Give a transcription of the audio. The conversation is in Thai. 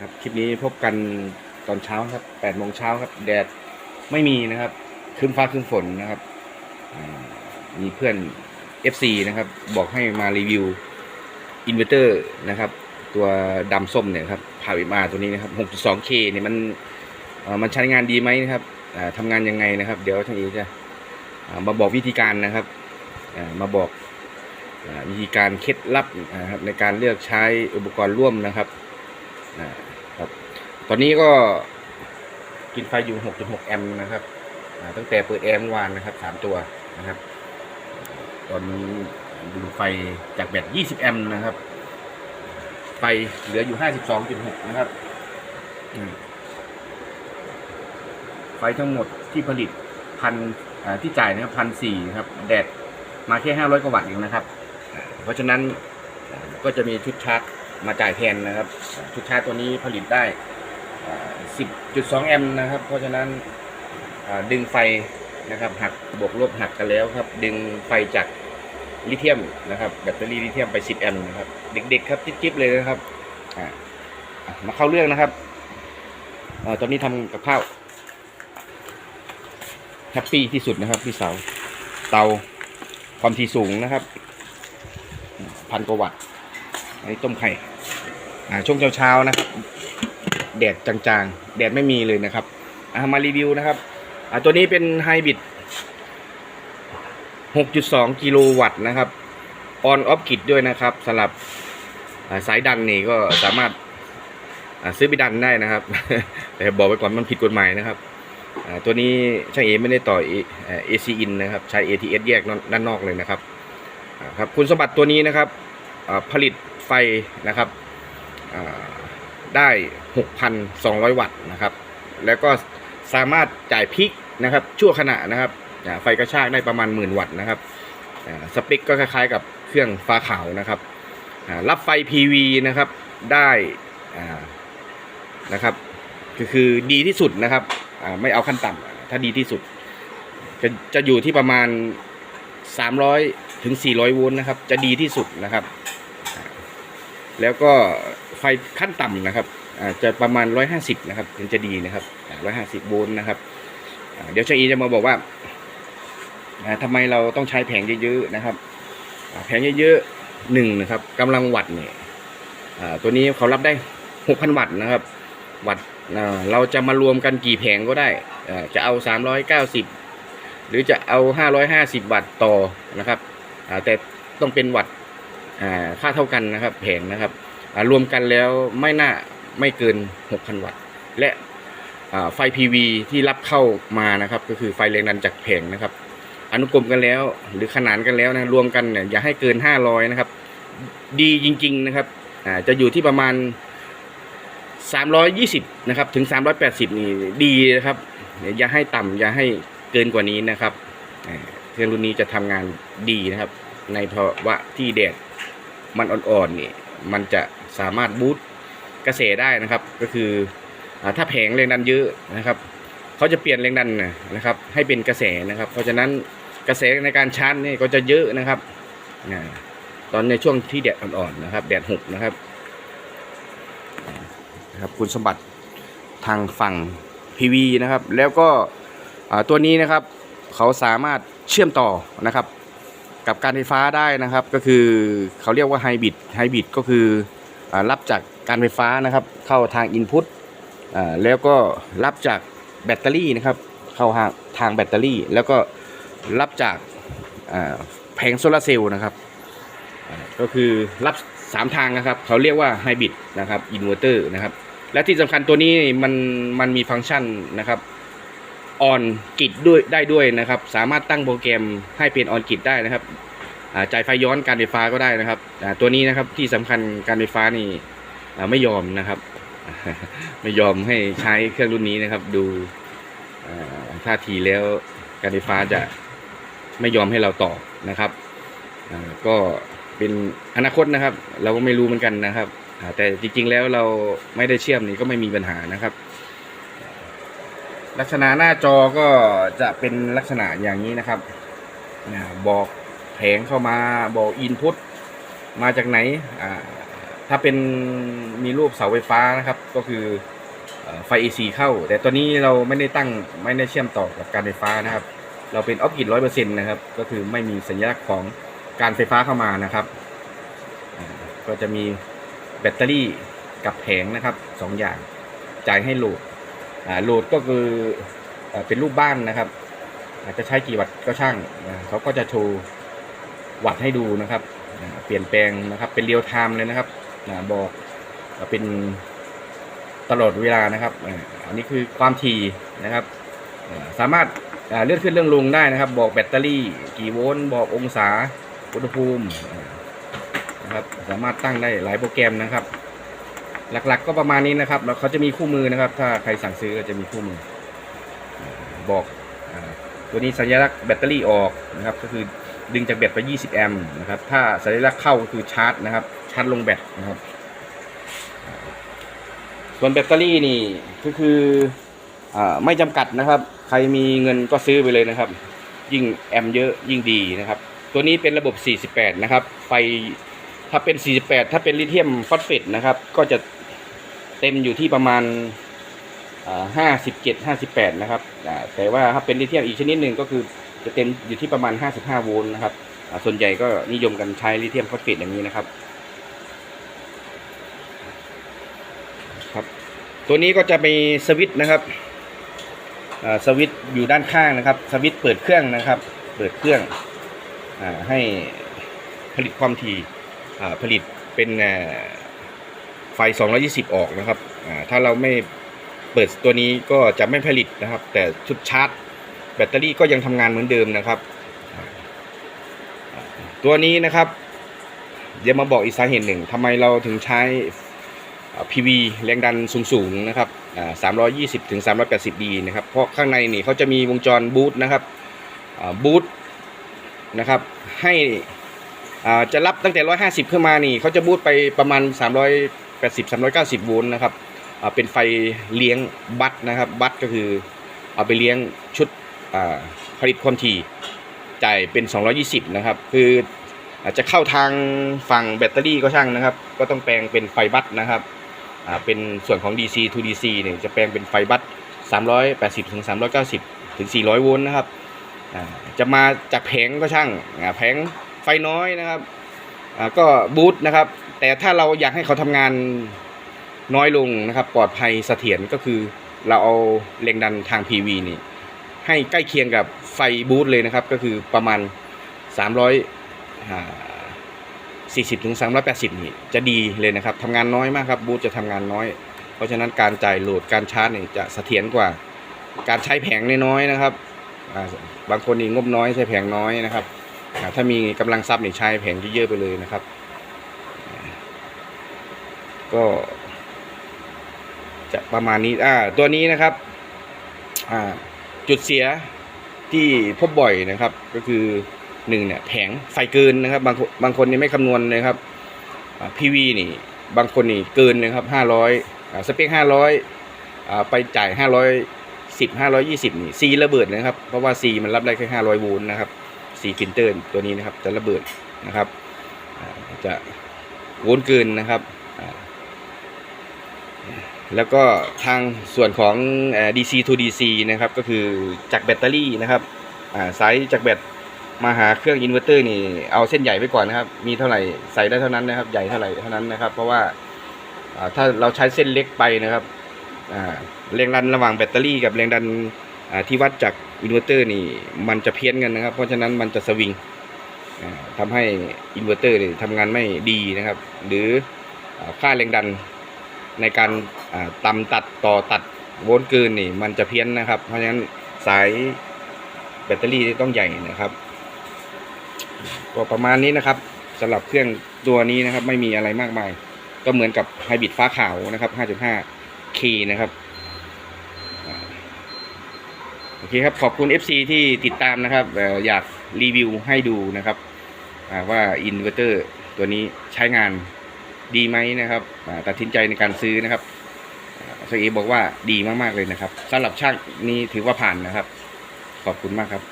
ครับคลิปนี้พบกันตอนเช้าครับ8โมงเช้าครับ แดดไม่มีนะครับครึ้มฟ้าครึ้มฝนนะครับมีเพื่อน FC นะครับ บอกให้มารีวิวอินเวอร์เตอร์นะครับ ตัวดำส้มเนี่ยครับพาวิมาตัวนี้นะครับ 6.2K เนี่ยมันมันใช้งานดีไหมนะครับอ่าทำงานยังไงนะครับ เดี๋ยวทางเอจะมาบอกวิธีการนะครับมาบอกวิธีการเคล็ดลับนะครับในการเลือกใช้อุปกรณ์ร่วมนะครับ ตอนนี้ก็กินไฟอยู่ 6.6 แอมป์นะครับ ตั้งแต่เปิดแอร์เมื่อวานนะครับ 3 ตัวนะครับ ตอนนี้ดึงไฟจากแบต 20 แอมป์นะครับ ไฟเหลืออยู่ 52.6 นะครับ ไฟทั้งหมดที่ผลิตพันที่จ่ายนะครับพันสี่ครับ แดดมาแค่ 500 กว่าวัตต์เองนะครับ เพราะฉะนั้นก็จะมีชุดชาร์จมาจ่ายแทนนะครับ ชุดชาร์จตัวนี้ผลิตได้ 10.2 แอมป์นะครับ เพราะฉะนั้นดึงไฟนะครับหักบวกลบหักกันแล้วครับ ดึงไฟจากลิเธียมนะครับแบตเตอรี่ลิเธียมไป 10 แอมป์นะครับ เด็กๆครับจิ๊บๆเลยนะครับมาเข้าเรื่องนะครับอตอนนี้ทำกับข้าวแฮปปี้ที่สุดนะครับพี่สาวเตาความถี่สูงนะครับ พันกว่าวัตต์อันนี้ต้มไข่ช่วงเช้าๆนะครับ แดดจางๆ แดดไม่มีเลยนะครับามารีวิวนะครับตัวนี้เป็นไฮบริด6.2 กิโลวัตต์นะครับออนออฟกิดด้วยนะครับสำหรับสายดันนี่ก็สามารถซื้อไปดันได้นะครับ แต่บอกไว้ก่อนมันผิดกฎหมายนะครับตัวนี้ช่างเอไม่ได้ต่อเอ่อ AC in นะครับ ใช้ ATS แยกด้านนอกเลยนะครับครับคุณสมบัติตัวนี้นะครับผลิตไฟนะครับ ได้ 6,200 วัตต์นะครับ แล้วก็สามารถจ่ายพิกนะครับ ชั่วขณะนะครับไฟกระชากได้ประมาณ10,000วัตต์นะครับสเปคก็คล้ายๆกับเครื่องฟ้าขาวนะครับรับไฟ PV นะครับได้นะครับก็คือดีที่สุดนะครับไม่เอาขั้นต่ำถ้าดีที่สุด จะจะอยู่ที่ประมาณ 300ถึง400โวลต์นะครับ จะดีที่สุดนะครับ แล้วก็ ไฟขั้นต่ำนะครับอ่าจะประมาณ 150 นะครับถึงจะดีนะครับอ่า150 โวลต์นะครับ เดี๋ยวช่างอีจะมาบอกว่าอ่าทำไมเราต้องใช้แผงเยอะๆนะครับ แผงเยอะๆหนึ่งนะครับกำลังวัตต์เนี่ยอ่าตัวนี้เขารับได้ 6,000 วัตต์นะครับ วัตต์อ่าเราจะมารวมกันกี่แผงก็ได้อ่าจะเอา 390 หรือจะเอา 550 วัตต์ต่อนะครับอ่าแต่ต้องเป็นวัตต์อ่าค่าเท่ากันนะครับ แผงนะครับ รวมกันแล้วไม่น่าไม่เกิน 6,000 วัตต์ และไฟ PV ที่รับเข้ามานะครับก็คือไฟแรงดันจากแผงนะครับ อนุกรมกันแล้วหรือขนานกันแล้วนะรวมกันเนี่ยอย่าให้เกิน 500 นะครับ ดีจริง ๆ นะครับจะอยู่ที่ประมาณ 320 นะครับ ถึง 380 นี่ดีนะครับ อย่าให้ต่ำอย่าให้เกินกว่านี้นะครับเครื่องรุ่นนี้จะทำงานดีนะครับ ในภาวะที่แดดมันอ่อนๆนี่มันจะ สามารถบูตกระแสได้นะครับ ก็คืออถ้าแผงแรงดันเยอะนะครับเขาจะเปลี่ยนแรงดันนะครับ ให้เป็นกระแสนะครับ เพราะฉะนั้นกระแสในการชาร์จนี่ก็จะเยอะนะครับตอนในช่วงที่แดดอ่อนๆนะครับ แดดหกนะครับนะครับคุณสมบัติทางฝั่ง PV นะครับ แล้วก็ตัวนี้นะครับเขาสามารถเชื่อมต่อนะครับ กับการไฟฟ้าได้นะครับ ก็คือเขาเรียกว่าไฮบริดไฮบริดก็คือ รับจากการไฟฟ้านะครับ เข้าทางอินพุตแล้วก็รับจากแบตเตอรี่นะครับ เข้าทางทางแบตเตอรี่ แล้วก็รับจากาแผงโซลาร์เซลล์นะครับก็คือรับ 3 ทางนะครับ เขาเรียกว่าไฮบริดนะครับอินเวอร์เตอร์นะครับ และที่สำคัญตัวนี้มันมันมีฟังก์ชันนะครับออนกิดด้วยได้ด้วยนะครับ สามารถตั้งโปรแกรมให้เป็นออนกิดได้นะครับ จ่ายไฟย้อนการไฟฟ้าก็ได้นะครับตัวนี้นะครับที่สำคัญการไฟฟ้านี่ไม่ยอมนะครับ ไม่ยอมให้ใช้เครื่องรุ่นนี้นะครับ ดูท่าทีแล้วการไฟฟ้าจะไม่ยอมให้เราต่อนะครับก็เป็นอนาคตนะครับ เราก็ไม่รู้เหมือนกันนะครับแต่จริงๆแล้วเราไม่ได้เชื่อมนี่ก็ไม่มีปัญหานะครับ ลักษณะหน้าจอก็จะเป็นลักษณะอย่างนี้นะครับบอก แผงเข้ามาบอกอินพุตมาจากไหนอ่าถ้าเป็นมีรูปเสาไฟฟ้านะครับ ก็คือเอ่อไฟ AC เข้า แต่ตัวนี้เราไม่ได้ตั้งไม่ได้เชื่อมต่อกับการไฟฟ้านะครับ เราเป็นออฟกิดร้อยเปอร์เซ็นต์นะครับ ก็คือไม่มีสัญลักษณ์ของการไฟฟ้าเข้ามานะครับ ก็จะมีแบตเตอรี่กับแผงนะครับสองอย่างจ่ายให้โหลดโหลดก็คือเอ่อเป็นรูปบ้านนะครับอาจจะใช้กี่วัตต์ก็ช่างเขาก็จะโชว์ วัตต์ให้ดูนะครับเปลี่ยนแปลงนะครับเป็นเรียลไทม์เลยนะครับบอกเป็นตลอดเวลานะครับอันนี้คือความถี่นะครับสามารถเลื่อนขึ้นเลื่อนลงได้นะครับ บอกแบตเตอรี่กี่โวลต์บอกองศาอุณหภูมินะครับสามารถตั้งได้หลายโปรแกรมนะครับ หลักๆก็ประมาณนี้นะครับแล้วเขาจะมีคู่มือนะครับ ถ้าใครสั่งซื้อก็จะมีคู่มือ บอกตัวนี้สัญลักษณ์แบตเตอรี่ออกนะครับ ก็คือ ดึงจากแบตไป 20 แอมป์นะครับ ถ้าสัญลักษณ์เข้าก็คือชาร์จนะครับ ชาร์จลงแบตนะครับ ส่วนแบตเตอรี่นี่ก็คืออไม่จำกัดนะครับ ใครมีเงินก็ซื้อไปเลยนะครับ ยิ่งแอมป์เยอะยิ่งดีนะครับ ตัวนี้เป็นระบบ 48 นะครับ ไฟถ้าเป็น 48 ถ้าเป็นลิเธียมฟอสเฟตนะครับ ก็จะเต็มอยู่ที่ประมาณห้าสิบเจ็ดห้าสิบแปดนะครับ แต่ว่าถ้าเป็นลิเธียมอีกชนิดหนึ่งก็คือ จะเต็มอยู่ที่ประมาณห้าสิบห้าโวลต์นะครับ ส่วนใหญ่ก็นิยมกันใช้ลิเธียมฟอสเฟตอย่างนี้นะครับ ครับ ตัวนี้ก็จะมีสวิตช์นะครับสวิตช์อยู่ด้านข้างนะครับ สวิตช์เปิดเครื่องนะครับ เปิดเครื่องอให้ผลิตความถี่ผลิตเป็นไฟ 220 ออกนะครับ ถ้าเราไม่เปิดตัวนี้ก็จะไม่ผลิตนะครับ แต่ชุดชาร์จ บตเตอรี่ก็ยังทำงานเหมือนเดิมนะครับ ตัวนี้นะครับ เดี๋ยวมาบอกอีกสาเหตุหนึ่งทำไมเราถึงใช้ PV แรงดันสูงๆนะครับอ่า320ถึง380ดีนะครับ เพราะข้างในนี่เขาจะมีวงจรบูตนะครับบูตนะครับให้อ่าจะรับตั้งแต่150ขึ้นมานี่เขาจะบูตไปประมาณ380 390โวลต์นะครับอ่าเป็นไฟเลี้ยงบัตนะครับ บัตก็คือเอาไปเลี้ยงชุด ผลิตความถี่จ่ายเป็น 220 นะครับ คืออาจจะเข้าทางฝั่งแบตเตอรี่ก็ช่างนะครับ ก็ต้องแปลงเป็นไฟบัตนะครับอ่าเป็นส่วนของ DC to DC เนี่ยจะแปลงเป็นไฟบัต380ถึง390ถึง400 โวลต์นะครับอ่าจะมาจากแผงก็ช่างแผงไฟน้อยนะครับอ่าก็บูตนะครับ แต่ถ้าเราอยากให้เขาทำงานน้อยลงนะครับ ปลอดภัยเสถียรก็คือเราเอาแรงดันทาง PV นี่ ให้ใกล้เคียงกับไฟบูทเลยนะครับ ก็คือประมาณ 340ถึง380 นี่จะดีเลยนะครับทำงานน้อยมากครับบูทจะทำงานน้อย เพราะฉะนั้นการจ่ายโหลดการชาร์จเนี่ยจะเสถียรกว่า การใช้แผงน้อยนะครับบางคนนี่งบน้อยใช้แผงน้อยนะครับอ่ถ้ามีกำลังทรัพย์นี่ใช้แผงเยอะๆไปเลยนะครับ ก็จะประมาณนี้อ่าตัวนี้นะครับอ่า จุดเสียที่พบบ่อยนะครับ ก็คือหนึ่งเนี่ยแผงไฟเกินนะครับบางคนบางคนนี่ไม่คำนวณเลยครับพีวีนี่บางคนนี่เกินนะครับห้าร้อยสเปคห้าร้อยไปจ่ายห้าร้อยสิบห้าร้อยยี่สิบนี่ซีระเบิดนะครับ เพราะว่าซีมันรับได้แค่ห้าร้อยโวลต์นะครับซีฟิลเตอร์ตัวนี้นะครับจะระเบิดนะครับจะโวลต์เกินนะครับ แล้วก็ทางส่วนของ DC to DC นะครับก็คือจากแบตเตอรี่นะครับสายจากแบตมาหาเครื่องอินเวอร์เตอร์นี่เอาเส้นใหญ่ไว้ก่อนนะครับ มีเท่าไหร่ใส่ได้เท่านั้นนะครับ ใหญ่เท่าไหร่เท่านั้นนะครับ เพราะว่าถ้าเราใช้เส้นเล็กไปนะครับแรงดันระหว่างแบตเตอรี่กับแรงดันที่วัดจากอินเวอร์เตอร์นี่มันจะเพี้ยนกันนะครับ เพราะฉะนั้นมันจะสวิงอ่าทำให้อินเวอร์เตอร์นี่ทำงานไม่ดีนะครับ หรือค่าแรงดัน ในการอ่าตำตัดต่อตัดโวลต์เกินนี่มันจะเพี้ยนนะครับ เพราะฉะนั้นสายแบตเตอรี่ต้องใหญ่นะครับก็ประมาณนี้นะครับสำหรับเครื่องตัวนี้นะครับ ไม่มีอะไรมากมาย ก็เหมือนกับไฮบริดฟ้าขาวนะครับ 5.5K นะครับโอเคครับ ขอบคุณ FC ที่ติดตามนะครับอยากรีวิวให้ดูนะครับว่าอินเวอร์เตอร์ตัวนี้ใช้งาน ดีไหมนะครับตัดสินใจในการซื้อนะครับเซเอบอกว่าดีมากๆเลยนะครับสำหรับช่างนี้ถือว่าผ่านนะครับ ขอบคุณมากครับ